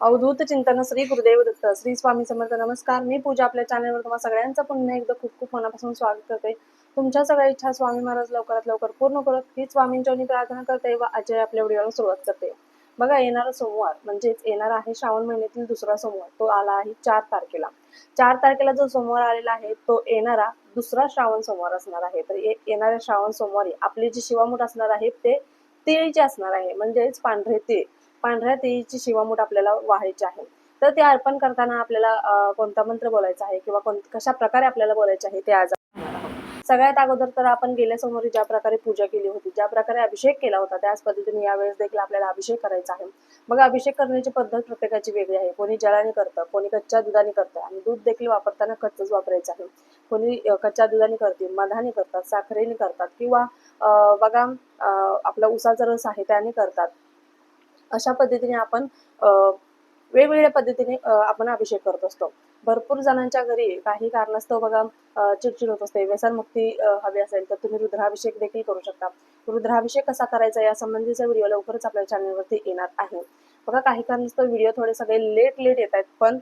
अवधूत चिंतन श्री गुरुदेव दत्त श्री स्वामी समर्थ नमस्कार. मी पूजा आपल्या चॅनलवर तुम्हाला सगळ्यांचं पुन्हा एकदा खूप खूप मनापासून स्वागत करते. तुमच्या सगळ्या इच्छा स्वामी महाराज लवकरात लवकर पूर्ण करत ही स्वामींच्या प्रार्थना करते व अजय आपल्या व्हिडिओला सुरुवात करते. बघा येणारा सोमवार म्हणजेच येणार आहे श्रावण महिन्यातील दुसरा सोमवार. तो आला आहे चार तारखेला. चार तारखेला जो सोमवार आलेला आहे तो येणारा दुसरा श्रावण सोमवार असणार आहे. तर येणाऱ्या श्रावण सोमवारी आपली जी शिवामूठ असणार आहे ते तिळीचे असणार आहे. म्हणजेच पांढरे तीळ. पांढऱ्या तेईची शिवामूठ आपल्याला व्हायची आहे. तर ते अर्पण करताना आपल्याला कोणता मंत्र बोलायचा आहे किंवा कोण कशा प्रकारे आपल्याला बोलायचे आहे ते आज सगळ्यात अगोदर तर आपण गेल्या सोमवारी ज्या प्रकारे पूजा केली होती ज्या प्रकारे अभिषेक केला होता त्याच पद्धतीने यावेळेस देखील आपल्याला अभिषेक करायचा आहे. मग अभिषेक करण्याची पद्धत प्रत्येकाची वेगळी आहे. कोणी जळाने करतं कोणी कच्च्या दुधाने करतं आणि दूध देखील वापरताना कच्चच वापरायचं आहे. कोणी कच्च्या दुधाने करते मधाने करतात साखरेने करतात किंवा बघा आपला उसाचा रस आहे त्याने करतात. अशा पद्धतीने आपण वेगवेगळ्या पद्धतीने आपण अभिषेक करत असतो. भरपूर जणांच्या घरी काही कारणास्तव बघा चिडचिड होत असते. व्यसनमुक्ती हवी असेल तर तुम्ही रुद्राभिषेक देखील करू शकता. रुद्राभिषेक कसा करायचा या संबंधीचा व्हिडिओ लवकरच आपल्या चॅनलवरती येणार आहे. बघा काही कारणास्तव व्हिडिओ थोडे सगळे लेट लेट येत आहेत पण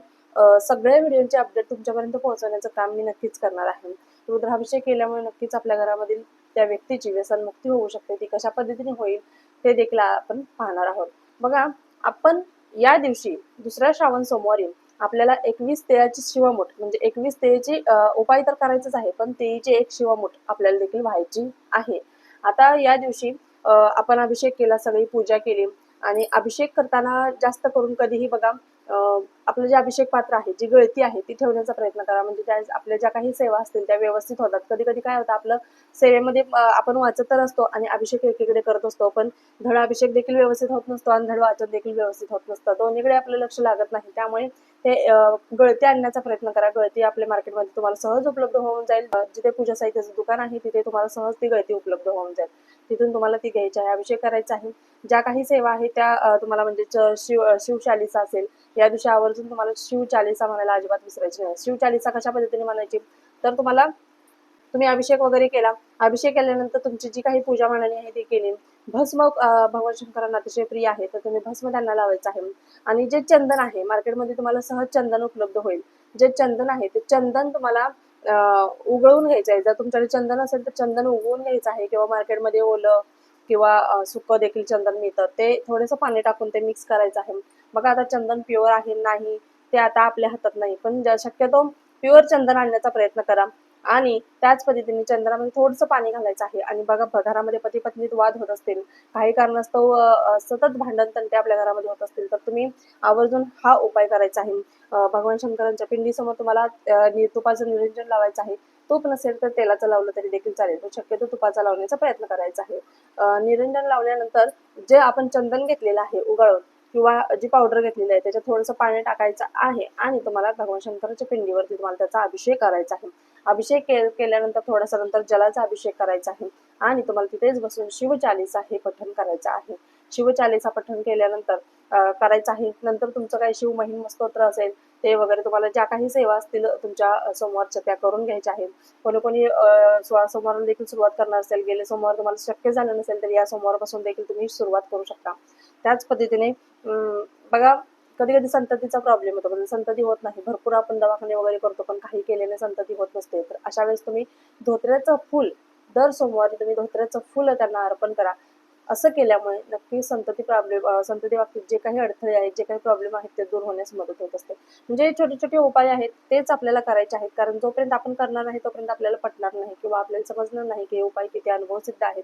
सगळ्या व्हिडिओचे अपडेट तुमच्यापर्यंत पोहोचवण्याचं काम मी नक्कीच करणार आहे. रुद्राभिषेक केल्यामुळे नक्कीच आपल्या घरामधील त्या व्यक्तीची व्यसनमुक्ती होऊ शकते. ती कशा पद्धतीने होईल ते देखील आपण पाहणार आहोत. बघा आपण या दिवशी दुसऱ्या श्रावण सोमवारी आपल्याला एकवीस तेळाची शिवमूठ म्हणजे एकवीस तेळेची उपाय तर करायचंच आहे पण तेळीची एक शिवमूठ आपल्याला देखील व्हायची आहे. आता या दिवशी आपण अभिषेक केला सगळी पूजा केली आणि अभिषेक करताना जास्त करून कधीही बघा आपलं जे अभिषेक पात्र आहे जी गळती आहे ती ठेवण्याचा प्रयत्न करा. म्हणजे त्या आपल्या ज्या काही सेवा असतील त्या व्यवस्थित होतात. कधी कधी काय होतं आपलं सेवेमध्ये आपण वाचत तर असतो आणि अभिषेक एकीकडे करत असतो पण धड अभिषेक देखील व्यवस्थित होत नसतो आणि धड वाचन देखील व्यवस्थित होत नसतं. दोन्हीकडे आपलं लक्ष लागत नाही. त्यामुळे ते गळती आणण्याचा प्रयत्न करा. गळती आपल्या मार्केटमध्ये तुम्हाला सहज उपलब्ध होऊन जाईल. जिथे पूजा साहित्याचं दुकान आहे तिथे तुम्हाला सहज ती गळती उपलब्ध होऊन जाईल. तिथून तुम्हाला ती घ्यायची आहे. अभिषेक करायचा आहे. ज्या काही सेवा आहेत त्या तुम्हाला म्हणजे च- शिव शिवशालीसा असेल या दिवशी आवर्जून तुम्हाला शिवचालिसा म्हणायला अजिबात विसरायची नाही. शिवचालिसा कशा पद्धतीने म्हणायची? तर तुम्हाला तुम्ही अभिषेक वगैरे केला. अभिषेक केल्यानंतर तुमची जी काही पूजा मांडणी आहे ती केली. भस्म भगवान शंकरांना अतिशय प्रिय आहे तर तुम्ही भस्म त्यांना लावायचं आहे. आणि जे चंदन आहे मार्केटमध्ये तुम्हाला सहज चंदन उपलब्ध होईल. जे चंदन आहे ते चंदन तुम्हाला उगळून घ्यायचं आहे. जर तुमच्याकडे चंदन असेल तर चंदन उगवून घ्यायचं आहे किंवा मार्केटमध्ये ओलं किंवा सुकं देखील चंदन मिळतं. ते थोडंसं पाणी टाकून ते मिक्स करायचं आहे. बघा आता चंदन प्युअर आहे नाही ते आता आपल्या हातात नाही. पण शक्यतो प्युअर चंदन आणण्याचा प्रयत्न करा. आणि त्याच पद्धतीने चंदनामध्ये थोडंसं पाणी घालायचं आहे. आणि बघा घरामध्ये पती पत्नीत वाद होत असतील काही कारणास्तव सतत भांडण तंटे आपल्या घरामध्ये होत असतील तर तुम्ही आवर्जून हा उपाय करायचा आहे. भगवान शंकरांच्या पिंडीसमोर तुम्हाला नि- तुपाचं निरंजन लावायचं आहे. तूप नसेल तर तेलाचं लावलं तरी देखील चालेल पण शक्यतो तुपाचा लावण्याचा प्रयत्न करायचा आहे. निरंजन लावल्यानंतर जे आपण चंदन घेतलेलं आहे उगाळून किंवा जी पावडर घेतलेली आहे त्याच्यात थोडंसं पाणी टाकायचं आहे आणि तुम्हाला भगवान शंकराच्या पिंडीवरती तुम्हाला त्याचा अभिषेक करायचा आहे. अभिषेक के- केल्यानंतर थोडासा नंतर जलाचा अभिषेक करायचा आहे आणि तुम्हाला तिथेच बसून शिवचालिसा हे पठण करायचं आहे. शिवचालिसा पठण केल्यानंतर करायचं आहे. नंतर तुमचं काही शिव महिम स्तोत्र असेल ते वगैरे तुम्हाला ज्या काही सेवा असतील तुमच्या सोमवारच्या त्या करून घ्यायच्या आहेत. कोणी कोणी सोळा सोमवार देखील सुरुवात करणार असेल गेले सोमवार तुम्हाला शक्य झालं नसेल तर या सोमवारपासून देखील तुम्ही सुरुवात करू शकता. त्याच पद्धतीने बघा कधी कधी संततीचा प्रॉब्लेम होतो म्हणजे संतती होत नाही. भरपूर आपण दवाखाने वगैरे करतो पण काही केल्याने संतती होत नसते. तर अशा वेळेस तुम्ही धोत्र्याचं फुल दर सोमवारी तुम्ही धोत्र्याचं फुल त्यांना अर्पण करा. असं केल्यामुळे नक्की संतती प्रॉब्लेम संतती बाबतीत जे काही अडथळे आहेत जे काही प्रॉब्लेम आहेत ते दूर होण्यास मदत होत असते. म्हणजे छोटे छोटे उपाय आहेत तेच आपल्याला करायचे आहेत. कारण जोपर्यंत आपण करणार नाही तोपर्यंत आपल्याला पटणार नाही किंवा आपल्याला समजणार नाही की हे उपाय किती अनुभव सिद्ध आहेत.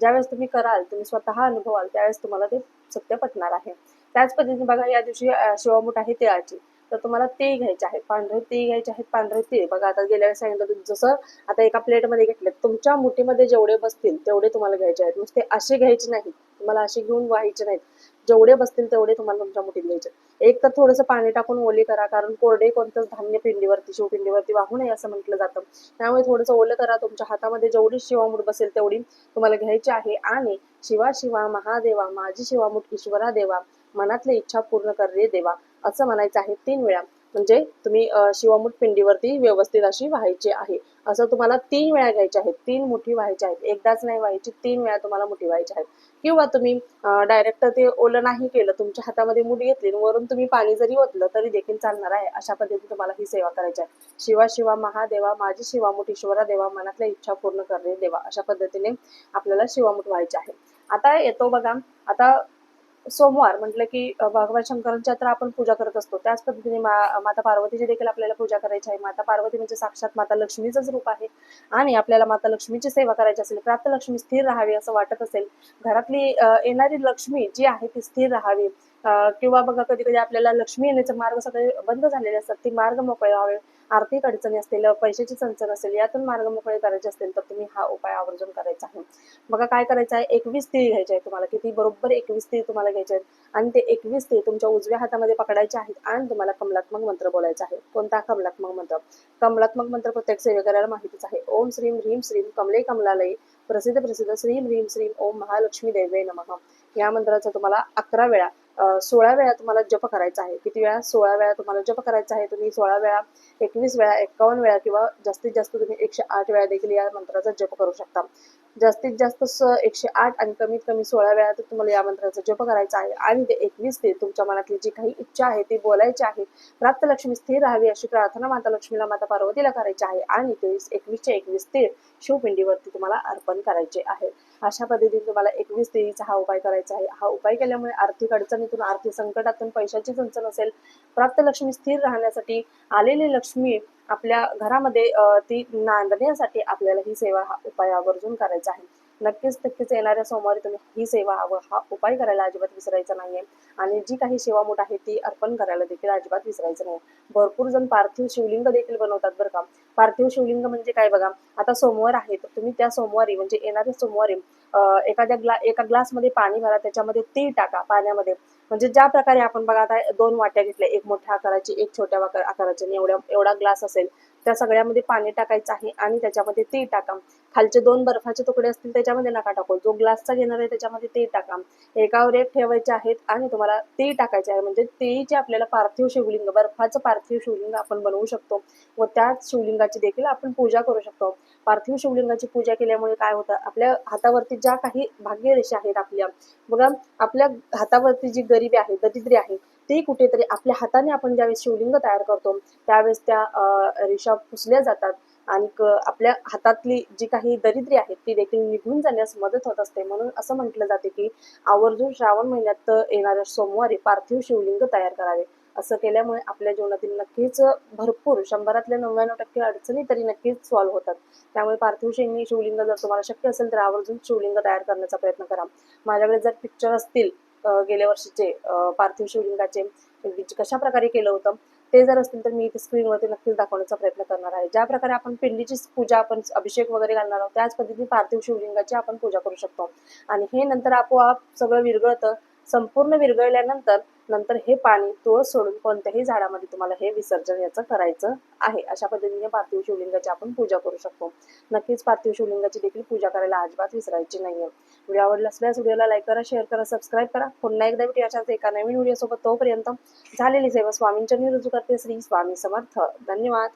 ज्यावेळेस तुम्ही कराल तुम्ही स्वतः अनुभवाल त्यावेळेस तुम्हाला ते सत्य पटणार आहे. त्याच पद्धतीने बघा या दिवशी अं, शिवामूठ आहे तिळाची. तर तुम्हाला ते घ्यायचे आहेत. पांढरे ते घ्यायचे आहेत. पांढरे ते. बघा आता गेल्या वेळेस सांगितलं जसं आता एका प्लेटमध्ये घेतले तुमच्या मुठीमध्ये जेवढे बसतील तेवढे तुम्हाला घ्यायचे आहेत. नुसते असे घ्यायचे नाहीत. तुम्हाला असे घेऊन व्हायचे नाहीत. जेवढे बसतील तेवढे तुम्हाला तुमच्या मुठीत घ्यायचे एक तर थोडंसं पाणी टाकून ओले करा कारण कोरडे कोणतंच धान्य पिंडीवरती शिवपिंडीवरती वाहू नये असं म्हटलं जातं. त्यामुळे थोडंसं ओलं करा. तुमच्या हातामध्ये जेवढी शिवामूठ बसेल तेवढी तुम्हाला घ्यायची आहे. आणि शिवा शिवा महादेवा माझी शिवामूठ ईश्वरा देवा मनातली इच्छा पूर्ण कर रे देवा. असं म्हणायचं आहे तीन वेळा. म्हणजे तुम्ही शिवामुठ शिवामूठ पिंडीवरती व्यवस्थित अशी व्हायची आहे. असं तुम्हाला तीन वेळा घ्यायचे आहेत. तीन मुठी व्हायच्या आहेत. एकदाच नाही व्हायची तीन वेळा तुम्हाला मुठी व्हायच्या आहेत. किंवा तुम्ही डायरेक्ट ते ओलं नाही केलं तुमच्या हातामध्ये मुठी घेतली वरून तुम्ही पाणी जरी ओतलं तरी देखील चालणार आहे. अशा पद्धतीने तुम्हाला ही सेवा करायची आहे. शिवा शिवा महादेवा माझी शिवामुठ ईश्वरा देवा मनातल्या इच्छा पूर्ण करणे देवा. अशा पद्धतीने आपल्याला शिवामुठ व्हायचे आहे. आता येतो बघा. आता सोमवार म्हटलं की भगवान शंकरांच्या तर आपण पूजा करत असतो. त्याच पद्धतीने माता पार्वतीची देखील आपल्याला पूजा करायची आहे. माता पार्वती म्हणजे साक्षात माता लक्ष्मीचंच रूप आहे. आणि आपल्याला माता लक्ष्मीची सेवा करायची असेल प्राप्त लक्ष्मी स्थिर राहावी असं वाटत असेल घरातली येणारी लक्ष्मी जी आहे ती स्थिर राहावी. किंवा बघा कधी कधी आपल्याला लक्ष्मी येण्याचे मार्ग सगळे बंद झालेले असतात. ती मार्ग मोकळे व्हावे. आर्थिक अडचणी असतील पैशाची चणचण असेल यातून मार्ग मोकळे करायचे असतील तर तुम्ही हा उपाय आवर्जून करायचा आहे. बघा काय करायचं आहे? एकवीस तीळ घ्यायचे आहे तुम्हाला. किती बरोबर एकवीस तीळ तुम्हाला घ्यायचे आहेत. आणि ते एकवीस तीळ तुमच्या उजव्या हातामध्ये पकडायचे आहेत आणि तुम्हाला कमलात्मक मंत्र बोलायचा आहे. कोणता? कमलात्मक मंत्र. कमलात्मक मंत्र प्रत्येक सेवेकऱ्याला माहितीच आहे. ओम श्रीम ह्रीम श्रीम कमले कमलालयी. प्रसिद्ध प्रसिद्ध श्रीम ह्रीम श्रीम ओम महालक्ष्मी देवे नमः. या मंत्राचा तुम्हाला अकरा वेळा सोळा वेळा तुम्हाला जप करायचा आहे. किती वेळा? सोळा वेळा तुम्हाला जप करायचा आहे. तुम्ही सोळा वेळा एकवीस वेळा एकावन्न वेळा किंवा जास्तीत जास्त तुम्ही एकशे आठ वेळा देखील या मंत्राचा जप करू शकता. जास्तीत जास्त एकशे आठ आणि कमीत कमी सोळा वेळा तर तुम्हाला या मंत्राचा जप करायचा आहे. आणि ते एकवीस ते तुमच्या मनातली जी काही इच्छा आहे ती बोलायची आहे. प्राप्त लक्ष्मी स्थिर राहावी अशी प्रार्थना माता लक्ष्मीला माता पार्वतीला करायची आहे. आणि ते एकवीसच्या एकवीस ते शिवपिंडीवरती तुम्हाला अर्पण करायचे आहे. अशा पद्धतीने तुम्हाला एकवीस तेवीचा हा उपाय करायचा आहे. हा उपाय केल्यामुळे आर्थिक अडचणीतून आर्थिक संकटातून पैशाची चणचण असेल. प्राप्त लक्ष्मी स्थिर राहण्यासाठी आलेली लक्ष्मी आपल्या घरामध्ये ती नांदण्यासाठी आपल्याला ही सेवा हा उपाय आवर्जून करायचा आहे. नक्कीच नक्कीच येणाऱ्या सोमवारी तुम्ही ही सेवा हवं हा उपाय करायला अजिबात विसरायचा नाहीये. आणि जी काही सेवा मूठ आहे ती अर्पण करायला देखील अजिबात विसरायचं नाही भरपूर जण पार्थिव शिवलिंग देखील बनवतात बरं का. पार्थिव शिवलिंग म्हणजे काय बघा आता सोमवार आहे तर तुम्ही त्या सोमवारी म्हणजे येणाऱ्या सोमवारी एखाद्या ग्ला एका ग्लासमध्ये पाणी भरा त्याच्यामध्ये तीळ टाका पाण्यामध्ये. म्हणजे ज्या प्रकारे आपण बघा आता दोन वाट्या घेतल्या एक मोठ्या आकाराची एक छोट्या आकाराची एवढ्या एवढा ग्लास असेल त्या सगळ्यामध्ये पाणी टाकायचं आहे आणि त्याच्यामध्ये ते टाका. खालचे दोन बर्फाचे तुकडे असतील त्याच्यामध्ये नका टाकू. जो ग्लासचा घेणार आहे त्याच्यामध्ये ते टाका. एकावर एक ठेवायचे आहेत आणि तुम्हाला ते टाकायचे आहे. म्हणजे तीळीचे आपल्याला पार्थिव शिवलिंग बर्फाचं पार्थिव शिवलिंग आपण बनवू शकतो व त्या शिवलिंगाची देखील आपण पूजा करू शकतो. पार्थिव शिवलिंगाची पूजा केल्यामुळे काय होतं? आपल्या हातावरती ज्या काही भाग्यरेषा आहेत आपल्या बघा आपल्या हातावरती जी गरिबी आहे दरिद्री आहे ते कुठेतरी आपल्या हाताने आपण ज्यावेळेस शिवलिंग तयार करतो त्यावेळेस त्या रेषा पुसल्या जातात. आणि आपल्या हातातली जी काही दरिद्री आहे ती देखील निघून जाण्यास मदत होत असते. म्हणून असं म्हटलं जाते की आवर्जून श्रावण महिन्यात येणाऱ्या सोमवारी पार्थिव शिवलिंग तयार करावे. असं केल्यामुळे आपल्या जीवनातील नक्कीच भरपूर शंभरातल्या नव्याण्णव टक्के अडचणी तरी नक्कीच सॉल्व्ह होतात. त्यामुळे पार्थिव शिवलिंग शिवलिंग जर तुम्हाला शक्य असेल तर आवर्जून शिवलिंग तयार करण्याचा प्रयत्न करा. माझ्याकडे जर पिक्चर असतील गेल्या वर्षीचे पार्थिव शिवलिंगाचे जे कशा प्रकारे केलं होतं ते जर असतील तर मी इथे स्क्रीनवरती नक्कीच दाखवण्याचा प्रयत्न करणार आहे. ज्या प्रकारे आपण पिंडीची पूजा आपण अभिषेक वगैरे घालणार आहोत त्याच पद्धतीने पार्थिव शिवलिंगाची आपण पूजा करू शकतो. आणि हे नंतर आपोआप सगळं विरगळतं संपूर्ण विरघळल्यानंतर नंतर हे पाणी तुळस सोडून कोणत्याही झाडामध्ये तुम्हाला हे विसर्जन याचं करायचं आहे. अशा पद्धतीने पार्थिव शिवलिंगाची आपण पूजा करू शकतो. नक्कीच पार्थिव शिवलिंगाची देखील पूजा करायला अजिबात विसरायची नाहीये. व्हिडिओ आवडला असल्यास व्हिडिओला लाईक करा शेअर करा सबस्क्राईब करा. पुन्हा एकदा भेटू अशाच एका नवीन व्हिडिओ सोबत तोपर्यंत झालेली सेवा स्वामींच्या रुजू करते. श्री स्वामी समर्थ. धन्यवाद.